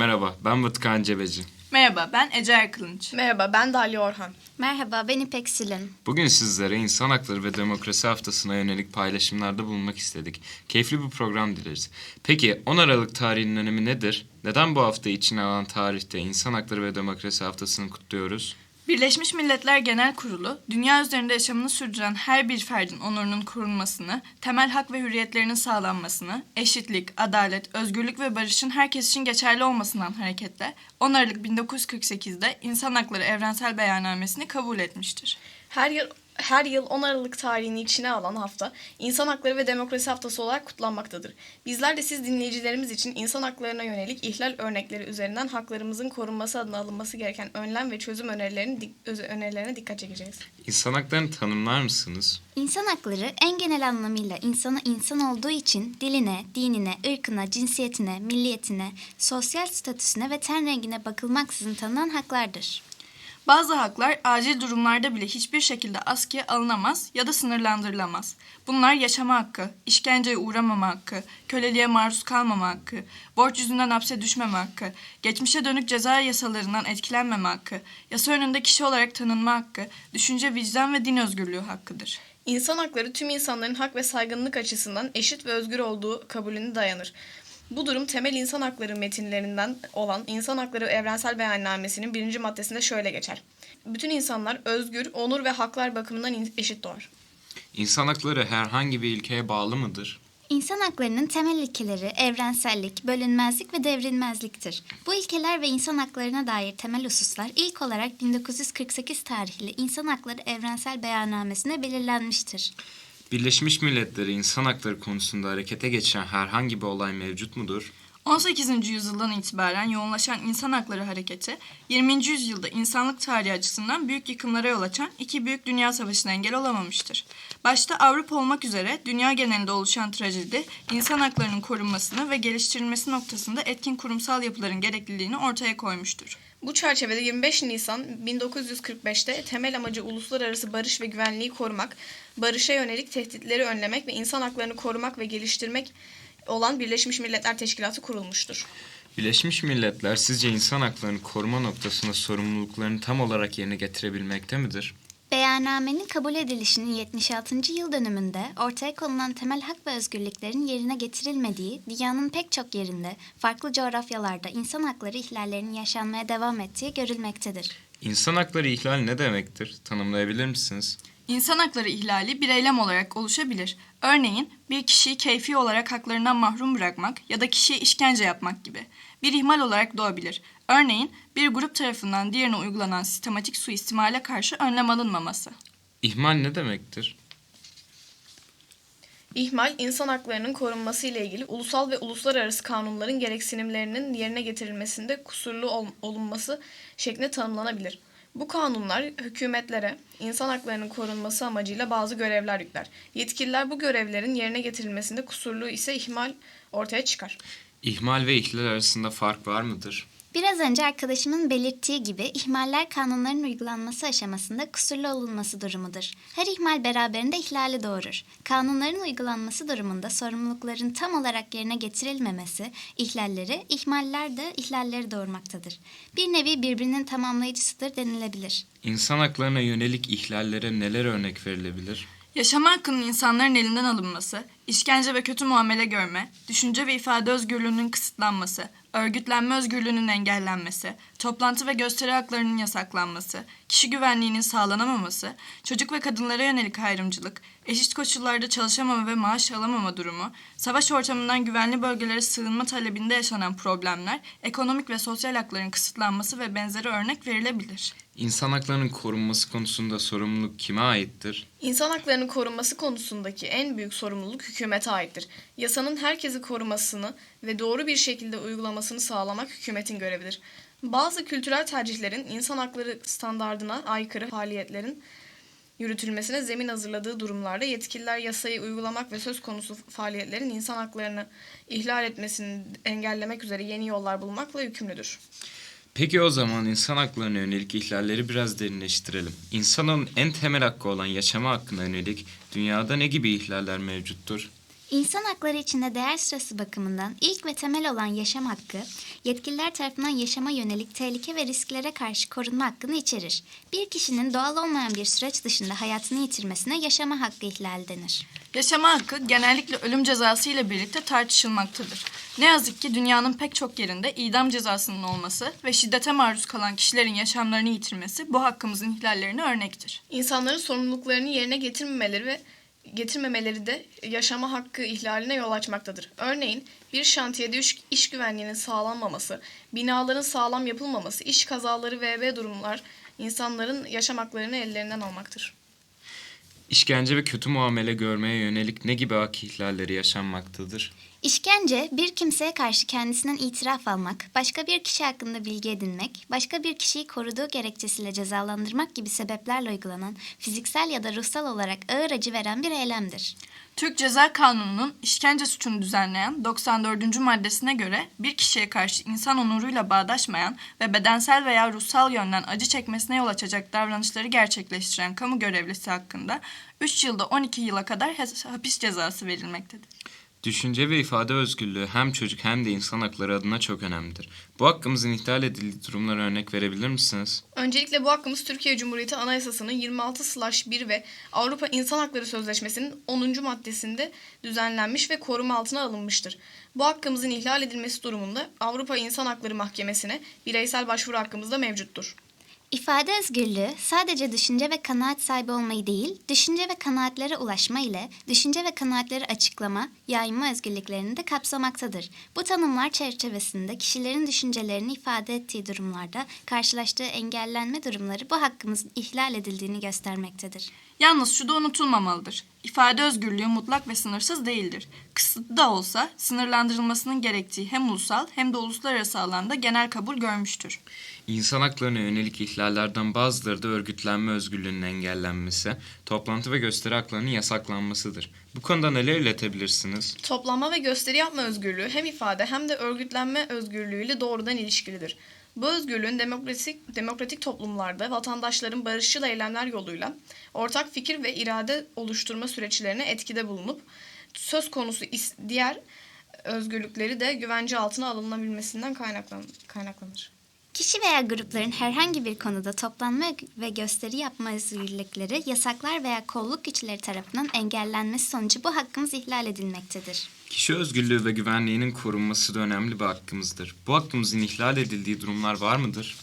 Merhaba, ben Batıkan Cebeci. Merhaba ben Ece Erkılınç. Merhaba ben Dali Orhan. Merhaba, ben İpek Silin. Bugün sizlere insan hakları ve demokrasi haftasına yönelik paylaşımlarda bulunmak istedik. Keyifli bir program dileriz. Peki 10 Aralık tarihinin önemi nedir? Neden bu hafta içine alan tarihte insan hakları ve demokrasi haftasını kutluyoruz? Birleşmiş Milletler Genel Kurulu, dünya üzerinde yaşamını sürdüren her bir ferdin onurunun korunmasını, temel hak ve hürriyetlerinin sağlanmasını, eşitlik, adalet, özgürlük ve barışın herkes için geçerli olmasından hareketle 10 Aralık 1948'de İnsan Hakları Evrensel Beyannamesini kabul etmiştir. Her yıl her yıl 10 Aralık tarihini içine alan hafta İnsan Hakları ve Demokrasi Haftası olarak kutlanmaktadır. Bizler de siz dinleyicilerimiz için insan haklarına yönelik ihlal örnekleri üzerinden haklarımızın korunması adına alınması gereken önlem ve çözüm önerilerini önerilerine dikkat çekeceğiz. İnsan haklarını tanımlar mısınız? İnsan hakları en genel anlamıyla insanı insan olduğu için diline, dinine, ırkına, cinsiyetine, milliyetine, sosyal statüsüne ve ten rengine bakılmaksızın tanınan haklardır. Bazı haklar acil durumlarda bile hiçbir şekilde askıya alınamaz ya da sınırlandırılamaz. Bunlar yaşama hakkı, işkenceye uğramama hakkı, köleliğe maruz kalmama hakkı, borç yüzünden hapse düşmeme hakkı, geçmişe dönük ceza yasalarından etkilenmeme hakkı, yasa önünde kişi olarak tanınma hakkı, düşünce, vicdan ve din özgürlüğü hakkıdır. İnsan hakları tüm insanların hak ve saygınlık açısından eşit ve özgür olduğu kabulüne dayanır. Bu durum temel insan hakları metinlerinden olan İnsan Hakları Evrensel Beyannamesi'nin birinci maddesinde şöyle geçer. Bütün insanlar özgür, onur ve haklar bakımından eşit doğar. İnsan hakları herhangi bir ilkeye bağlı mıdır? İnsan haklarının temel ilkeleri evrensellik, bölünmezlik ve devrilmezliktir. Bu ilkeler ve insan haklarına dair temel hususlar ilk olarak 1948 tarihli İnsan Hakları Evrensel Beyannamesi'ne belirlenmiştir. Birleşmiş Milletleri insan hakları konusunda harekete geçen herhangi bir olay mevcut mudur? 18. yüzyıldan itibaren yoğunlaşan insan hakları hareketi, 20. yüzyılda insanlık tarihi açısından büyük yıkımlara yol açan iki büyük dünya savaşına engel olamamıştır. Başta Avrupa olmak üzere dünya genelinde oluşan trajedi, insan haklarının korunmasını ve geliştirilmesi noktasında etkin kurumsal yapıların gerekliliğini ortaya koymuştur. Bu çerçevede 25 Nisan 1945'te temel amacı uluslararası barış ve güvenliği korumak, barışa yönelik tehditleri önlemek ve insan haklarını korumak ve geliştirmek olan Birleşmiş Milletler Teşkilatı kurulmuştur. Birleşmiş Milletler sizce insan haklarını koruma noktasında sorumluluklarını tam olarak yerine getirebilmekte midir? Beyannamenin kabul edilişinin 76. yıl dönümünde ortaya konulan temel hak ve özgürlüklerin yerine getirilmediği dünyanın pek çok yerinde farklı coğrafyalarda insan hakları ihlallerinin yaşanmaya devam ettiği görülmektedir. İnsan hakları ihlal ne demektir? Tanımlayabilir misiniz? İnsan hakları ihlali bir eylem olarak oluşabilir. Örneğin bir kişiyi keyfi olarak haklarından mahrum bırakmak ya da kişiye işkence yapmak gibi. Bir ihmal olarak doğabilir. Örneğin bir grup tarafından diğerine uygulanan sistematik suistimale karşı önlem alınmaması. İhmal ne demektir? İhmal, insan haklarının korunması ile ilgili ulusal ve uluslararası kanunların gereksinimlerinin yerine getirilmesinde kusurlu ol- olunması şeklinde tanımlanabilir. Bu kanunlar hükümetlere insan haklarının korunması amacıyla bazı görevler yükler. Yetkililer bu görevlerin yerine getirilmesinde kusurlu ise ihmal ortaya çıkar. İhmal ve ihlal arasında fark var mıdır? Biraz önce arkadaşımın belirttiği gibi ihmaller kanunların uygulanması aşamasında kusurlu olunması durumudur. Her ihmal beraberinde ihlali doğurur. Kanunların uygulanması durumunda sorumlulukların tam olarak yerine getirilmemesi ihlalleri, ihmaller de ihlalleri doğurmaktadır. Bir nevi birbirinin tamamlayıcısıdır denilebilir. İnsan haklarına yönelik ihlallere neler örnek verilebilir? Yaşama hakkının insanların elinden alınması, işkence ve kötü muamele görme, düşünce ve ifade özgürlüğünün kısıtlanması, örgütlenme özgürlüğünün engellenmesi, toplantı ve gösteri haklarının yasaklanması, kişi güvenliğinin sağlanamaması, çocuk ve kadınlara yönelik ayrımcılık, eşit koşullarda çalışamama ve maaş alamama durumu, savaş ortamından güvenli bölgelere sığınma talebinde yaşanan problemler, ekonomik ve sosyal hakların kısıtlanması ve benzeri örnek verilebilir. İnsan haklarının korunması konusunda sorumluluk kime aittir? İnsan haklarının korunması konusundaki en büyük sorumluluk hükümete aittir. Yasanın herkesi korumasını ve doğru bir şekilde uygulamasını sağlamak hükümetin görevidir. Bazı kültürel tercihlerin insan hakları standardına aykırı faaliyetlerin yürütülmesine zemin hazırladığı durumlarda yetkililer yasayı uygulamak ve söz konusu faaliyetlerin insan haklarını ihlal etmesini engellemek üzere yeni yollar bulmakla yükümlüdür. Peki o zaman insan haklarına yönelik ihlalleri biraz derinleştirelim. İnsanın en temel hakkı olan yaşama hakkına yönelik dünyada ne gibi ihlaller mevcuttur? İnsan hakları içinde değer sırası bakımından ilk ve temel olan yaşam hakkı, yetkililer tarafından yaşama yönelik tehlike ve risklere karşı korunma hakkını içerir. Bir kişinin doğal olmayan bir süreç dışında hayatını yitirmesine yaşama hakkı ihlal denir. Yaşama hakkı genellikle ölüm cezası ile birlikte tartışılmaktadır. Ne yazık ki dünyanın pek çok yerinde idam cezasının olması ve şiddete maruz kalan kişilerin yaşamlarını yitirmesi bu hakkımızın ihlallerine örnektir. İnsanların sorumluluklarını yerine getirmemeleri ve getirmemeleri de yaşama hakkı ihlaline yol açmaktadır. Örneğin bir şantiyede iş, güvenliğinin sağlanmaması, binaların sağlam yapılmaması, iş kazaları ve durumlar insanların yaşam haklarını ellerinden almaktır. İşkence ve kötü muamele görmeye yönelik ne gibi hak ihlalleri yaşanmaktadır? İşkence, bir kimseye karşı kendisinden itiraf almak, başka bir kişi hakkında bilgi edinmek, başka bir kişiyi koruduğu gerekçesiyle cezalandırmak gibi sebeplerle uygulanan fiziksel ya da ruhsal olarak ağır acı veren bir eylemdir. Türk Ceza Kanunu'nun işkence suçunu düzenleyen 94. maddesine göre bir kişiye karşı insan onuruyla bağdaşmayan ve bedensel veya ruhsal yönden acı çekmesine yol açacak davranışları gerçekleştiren kamu görevlisi hakkında 3 yılda 12 yıla kadar hapis cezası verilmektedir. Düşünce ve ifade özgürlüğü hem çocuk hem de insan hakları adına çok önemlidir. Bu hakkımızın ihlal edildiği durumlara örnek verebilir misiniz? Öncelikle bu hakkımız Türkiye Cumhuriyeti Anayasası'nın 26/1 ve Avrupa İnsan Hakları Sözleşmesi'nin 10. maddesinde düzenlenmiş ve koruma altına alınmıştır. Bu hakkımızın ihlal edilmesi durumunda Avrupa İnsan Hakları Mahkemesi'ne bireysel başvuru hakkımız da mevcuttur. İfade özgürlüğü sadece düşünce ve kanaat sahibi olmayı değil, düşünce ve kanaatlere ulaşma ile düşünce ve kanaatleri açıklama, yayma özgürlüklerini de kapsamaktadır. Bu tanımlar çerçevesinde kişilerin düşüncelerini ifade ettiği durumlarda karşılaştığı engellenme durumları bu hakkımızın ihlal edildiğini göstermektedir. Yalnız şu da unutulmamalıdır. İfade özgürlüğü mutlak ve sınırsız değildir. Kısıtlı da olsa sınırlandırılmasının gerektiği hem ulusal hem de uluslararası alanda genel kabul görmüştür. İnsan haklarına yönelik ihlallerden bazıları da örgütlenme özgürlüğünün engellenmesi, toplantı ve gösteri haklarının yasaklanmasıdır. Bu konuda neler iletebilirsiniz? Toplanma ve gösteri yapma özgürlüğü hem ifade hem de örgütlenme özgürlüğüyle doğrudan ilişkilidir. Bu özgürlüğün demokratik, demokratik toplumlarda vatandaşların barışçıl eylemler yoluyla ortak fikir ve irade oluşturma süreçlerine etkide bulunup söz konusu diğer özgürlükleri de güvence altına alınabilmesinden kaynaklan- kaynaklanır. Kişi veya grupların herhangi bir konuda toplanma ve gösteri yapma özgürlükleri yasaklar veya kolluk güçleri tarafından engellenmesi sonucu bu hakkımız ihlal edilmektedir. Kişi özgürlüğü ve güvenliğinin korunması da önemli bir hakkımızdır. Bu hakkımızın ihlal edildiği durumlar var mıdır?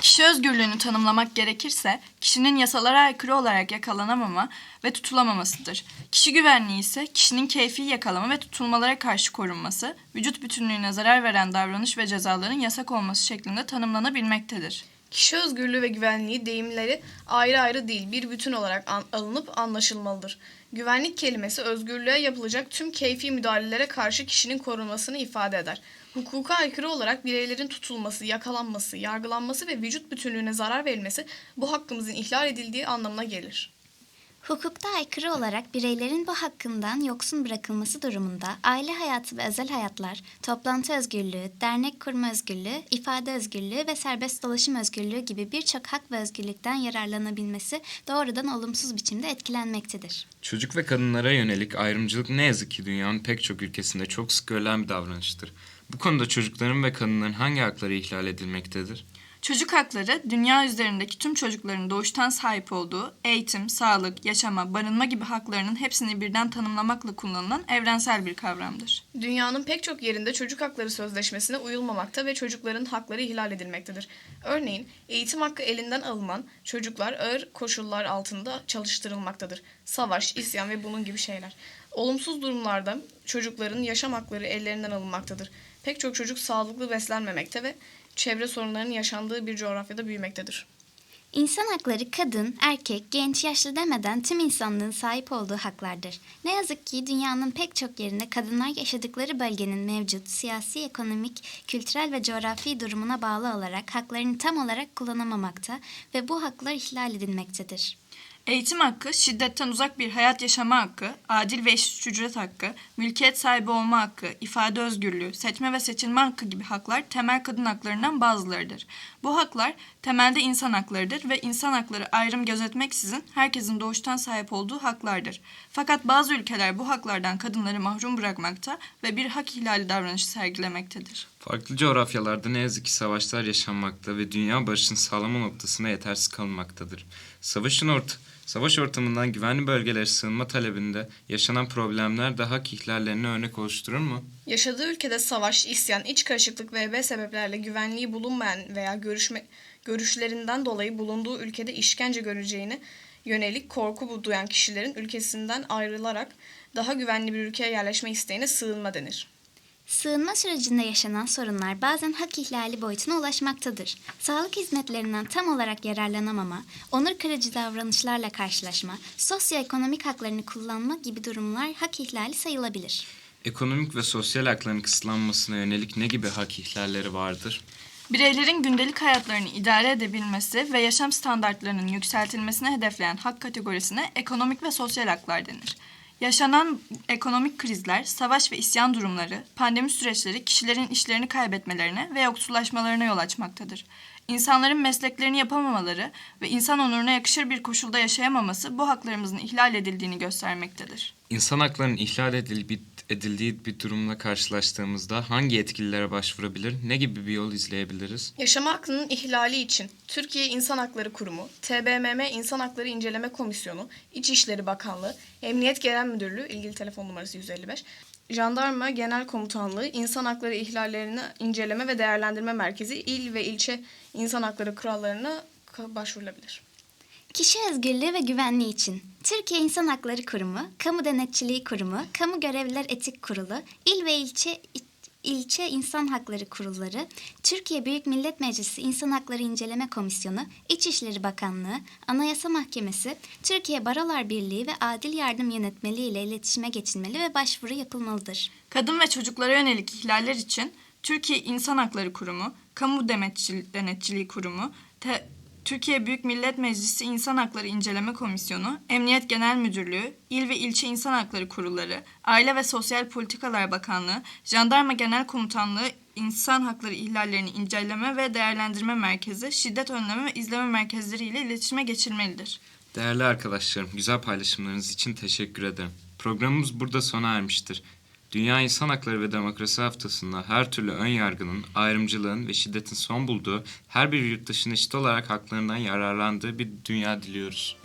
Kişi özgürlüğünü tanımlamak gerekirse kişinin yasalara aykırı olarak yakalanamama ve tutulamamasıdır. Kişi güvenliği ise kişinin keyfi yakalama ve tutulmalara karşı korunması, vücut bütünlüğüne zarar veren davranış ve cezaların yasak olması şeklinde tanımlanabilmektedir. Kişi özgürlüğü ve güvenliği deyimleri ayrı ayrı değil bir bütün olarak an- alınıp anlaşılmalıdır. Güvenlik kelimesi özgürlüğe yapılacak tüm keyfi müdahalelere karşı kişinin korunmasını ifade eder. Hukuka aykırı olarak bireylerin tutulması, yakalanması, yargılanması ve vücut bütünlüğüne zarar verilmesi bu hakkımızın ihlal edildiği anlamına gelir. Hukukta aykırı olarak bireylerin bu hakkından yoksun bırakılması durumunda aile hayatı ve özel hayatlar, toplantı özgürlüğü, dernek kurma özgürlüğü, ifade özgürlüğü ve serbest dolaşım özgürlüğü gibi birçok hak ve özgürlükten yararlanabilmesi doğrudan olumsuz biçimde etkilenmektedir. Çocuk ve kadınlara yönelik ayrımcılık ne yazık ki dünyanın pek çok ülkesinde çok sık görülen bir davranıştır. Bu konuda çocukların ve kadınların hangi hakları ihlal edilmektedir? Çocuk hakları, dünya üzerindeki tüm çocukların doğuştan sahip olduğu eğitim, sağlık, yaşama, barınma gibi haklarının hepsini birden tanımlamakla kullanılan evrensel bir kavramdır. Dünyanın pek çok yerinde çocuk hakları sözleşmesine uyulmamakta ve çocukların hakları ihlal edilmektedir. Örneğin eğitim hakkı elinden alınan çocuklar ağır koşullar altında çalıştırılmaktadır. Savaş, isyan ve bunun gibi şeyler. Olumsuz durumlarda çocukların yaşam hakları ellerinden alınmaktadır. Pek çok çocuk sağlıklı beslenmemekte ve çevre sorunlarının yaşandığı bir coğrafyada büyümektedir. İnsan hakları kadın, erkek, genç, yaşlı demeden tüm insanlığın sahip olduğu haklardır. Ne yazık ki dünyanın pek çok yerinde kadınlar yaşadıkları bölgenin mevcut siyasi, ekonomik, kültürel ve coğrafi durumuna bağlı olarak haklarını tam olarak kullanamamakta ve bu haklar ihlal edilmektedir. Eğitim hakkı, şiddetten uzak bir hayat yaşama hakkı, adil ve eşit ücret hakkı, mülkiyet sahibi olma hakkı, ifade özgürlüğü, seçme ve seçilme hakkı gibi haklar temel kadın haklarından bazılarıdır. Bu haklar temelde insan haklarıdır ve insan hakları ayrım gözetmeksizin herkesin doğuştan sahip olduğu haklardır. Fakat bazı ülkeler bu haklardan kadınları mahrum bırakmakta ve bir hak ihlali davranışı sergilemektedir. Farklı coğrafyalarda ne yazık ki savaşlar yaşanmakta ve dünya barışın sağlama noktasına yetersiz kalmaktadır. Savaşın ort Savaş ortamından güvenli bölgelere sığınma talebinde yaşanan problemler de hak örnek oluşturur mu? Yaşadığı ülkede savaş, isyan, iç karışıklık ve ebe sebeplerle güvenliği bulunmayan veya görüşme, görüşlerinden dolayı bulunduğu ülkede işkence göreceğini yönelik korku duyan kişilerin ülkesinden ayrılarak daha güvenli bir ülkeye yerleşme isteğine sığınma denir. Sığınma sürecinde yaşanan sorunlar bazen hak ihlali boyutuna ulaşmaktadır. Sağlık hizmetlerinden tam olarak yararlanamama, onur kırıcı davranışlarla karşılaşma, sosyoekonomik haklarını kullanma gibi durumlar hak ihlali sayılabilir. Ekonomik ve sosyal hakların kısıtlanmasına yönelik ne gibi hak ihlalleri vardır? Bireylerin gündelik hayatlarını idare edebilmesi ve yaşam standartlarının yükseltilmesine hedefleyen hak kategorisine ekonomik ve sosyal haklar denir. Yaşanan ekonomik krizler, savaş ve isyan durumları, pandemi süreçleri kişilerin işlerini kaybetmelerine ve yoksullaşmalarına yol açmaktadır. İnsanların mesleklerini yapamamaları ve insan onuruna yakışır bir koşulda yaşayamaması bu haklarımızın ihlal edildiğini göstermektedir. İnsan haklarının ihlal edildiği, edildiği bir durumla karşılaştığımızda hangi yetkililere başvurabilir, ne gibi bir yol izleyebiliriz? Yaşama hakkının ihlali için Türkiye İnsan Hakları Kurumu, TBMM İnsan Hakları İnceleme Komisyonu, İçişleri Bakanlığı, Emniyet Genel Müdürlüğü, ilgili telefon numarası 155, Jandarma Genel Komutanlığı, İnsan Hakları İhlallerini İnceleme ve Değerlendirme Merkezi, il ve ilçe İnsan Hakları Kurallarına başvurulabilir. Kişi özgürlüğü ve güvenliği için Türkiye İnsan Hakları Kurumu, Kamu Denetçiliği Kurumu, Kamu Görevliler Etik Kurulu, İl ve ilçe ilçe İnsan Hakları Kurulları, Türkiye Büyük Millet Meclisi İnsan Hakları İnceleme Komisyonu, İçişleri Bakanlığı, Anayasa Mahkemesi, Türkiye Barolar Birliği ve Adil Yardım Yönetmeliği ile iletişime geçilmeli ve başvuru yapılmalıdır. Kadın ve çocuklara yönelik ihlaller için Türkiye İnsan Hakları Kurumu, Kamu Denetçiliği Kurumu, Türkiye Büyük Millet Meclisi İnsan Hakları İnceleme Komisyonu, Emniyet Genel Müdürlüğü, İl ve İlçe İnsan Hakları Kurulları, Aile ve Sosyal Politikalar Bakanlığı, Jandarma Genel Komutanlığı İnsan Hakları İhlallerini İnceleme ve Değerlendirme Merkezi, Şiddet Önleme ve İzleme Merkezleri ile iletişime geçilmelidir. Değerli arkadaşlarım, güzel paylaşımlarınız için teşekkür ederim. Programımız burada sona ermiştir. Dünya İnsan Hakları ve Demokrasi Haftası'nda her türlü ön yargının, ayrımcılığın ve şiddetin son bulduğu, her bir yurttaşın eşit olarak haklarından yararlandığı bir dünya diliyoruz.